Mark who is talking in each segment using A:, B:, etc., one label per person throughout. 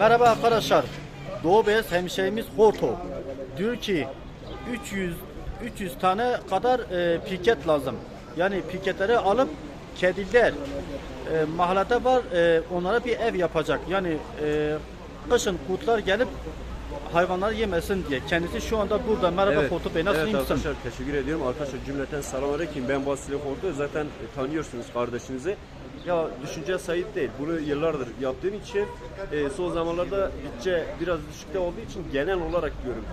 A: Merhaba arkadaşlar. Doğu Beyaz hemşehrimiz Horto. Diyor ki 300 300 tane kadar e, piket lazım. Yani piketleri alıp kediler e, mahallede var e, onlara bir ev yapacak. Yani e, kışın kurtlar gelip hayvanları yemesin diye. Kendisi şu anda burada. Merhaba Horto Bey nasılsın?
B: evet
A: misin?
B: arkadaşlar teşekkür ediyorum. Arkadaşlar cümleten selamünaleyküm. Ben Vasile Hortu. Zaten e, tanıyorsunuz kardeşinizi. Ya düşünce sahip değil. Bunu yıllardır yaptığım için e, son zamanlarda bütçe biraz düşükte olduğu için genel olarak diyorum.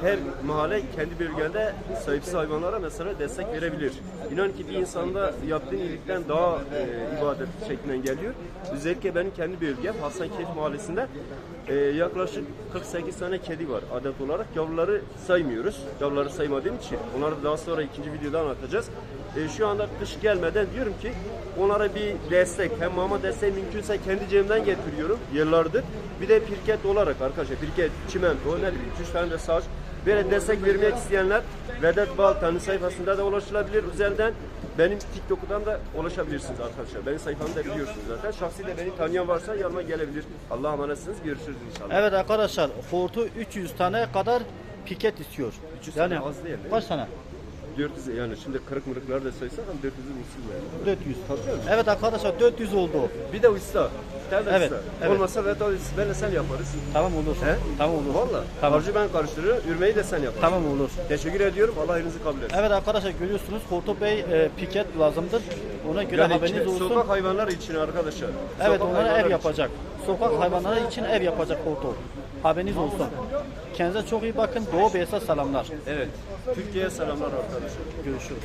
B: Her mahalle kendi bölgede sahipsiz hayvanlara mesela destek verebilir. İnan ki bir insanda yaptığın iyilikten daha e, ibadet şeklinden geliyor. Özellikle benim kendi bölgem Hasankeyf Mahallesi'nde e, yaklaşık 48 tane kedi var adet olarak. Yavruları saymıyoruz. Yavruları saymadığım için onları da daha sonra ikinci videoda anlatacağız. E, şu anda kış gelmeden diyorum ki onlara bir destek hem mama desteği mümkünse kendi cebimden getiriyorum yıllardır. Bir de pirket olarak arkadaşlar pirket, çimento, ne bileyim 2 tane de saç böyle destek vermek isteyenler Vedat Baltan'ın sayfasında da ulaşılabilir üzerinden. Benim TikTok'tan da ulaşabilirsiniz arkadaşlar. Benim sayfamı da biliyorsunuz zaten. Şahsi de beni tanıyan varsa yanıma gelebilir. Allah'a emanetsiniz. Görüşürüz inşallah.
A: Evet arkadaşlar Horto 300 tane kadar piket istiyor.
B: 300
A: yani
B: tane az değil mi?
A: Kaç tane?
B: 400 yani şimdi kırık mırıkları da saysak hem 400'ü bulsun yani.
A: 400.
B: Tabii canım.
A: Evet arkadaşlar 400 oldu.
B: Bir de usta. Bir tane de
A: Evet,
B: usta.
A: evet.
B: Olmasa Vedat benle sen yaparız.
A: Tamam olur.
B: He?
A: Tamam olur.
B: Valla.
A: Tamam.
B: Harcı ben karıştırıyorum. Ürmeyi de sen yaparsın.
A: Tamam olur.
B: Teşekkür ediyorum. Allah elinizi kabul etsin.
A: Evet arkadaşlar görüyorsunuz Horto Bey e, piket lazımdır. Ona göre
B: Yani
A: haberiniz olsun.
B: sokak hayvanları için arkadaşlar.
A: evet
B: Sokak
A: onlara ev
B: için.
A: yapacak. Sokak hayvanları için ev yapacak Horto. Haberiniz olsun. Kendinize çok iyi bakın. Doğu Bey'e selamlar.
B: Evet. Türkiye'ye selamlar arkadaşlar.
A: Görüşürüz.